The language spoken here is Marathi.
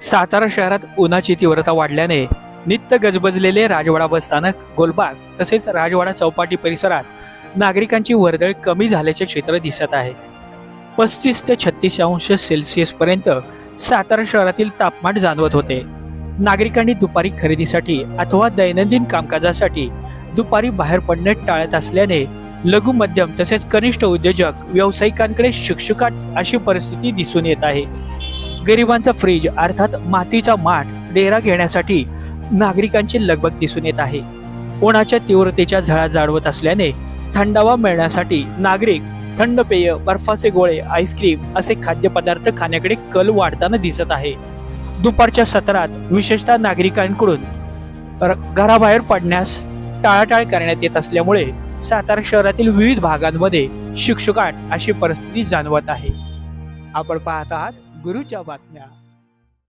सातारा शहरात उन्हाची तीव्रता वाढल्याने नित्य गजबजलेले राजवाडा बस स्थानक गोलबाग तसेच राजवाडा चौपाटी परिसरात नागरिकांची वर्दळ कमी झाल्याचे चित्र दिसत आहे. पस्तीस ते छत्तीस अंश सेल्सिअस पर्यंत सातारा शहरातील तापमान जाणवत होते. नागरिकांनी दुपारी खरेदीसाठी अथवा दैनंदिन कामकाजासाठी दुपारी बाहेर पडणे टाळत असल्याने लघु मध्यम तसेच कनिष्ठ उद्योजक व्यावसायिकांकडे शुकशुकाट अशी परिस्थिती दिसून येत आहे. गरिबांचा फ्रीज अर्थात मातीचा माठ डेरा घेण्यासाठी नागरिकांची लगबग दिसून येत आहे. उन्हाच्या तीव्रतेच्या झळा जाणवत असल्याने थंडावा मिळण्यासाठी नागरिक थंड पेय बर्फाचे गोळे आईस्क्रीम असे खाद्यपदार्थ खाण्याकडे कल वाढताना दिसत आहे. दुपारच्या सत्रात विशेषतः नागरिकांकडून घराबाहेर पडण्यास टाळाटाळ करण्यात येत असल्यामुळे सातारा शहरातील विविध भागांमध्ये शुकशुकाट अशी परिस्थिती जाणवत आहे. आपण पाहत आहात गुरुच्या बातम्या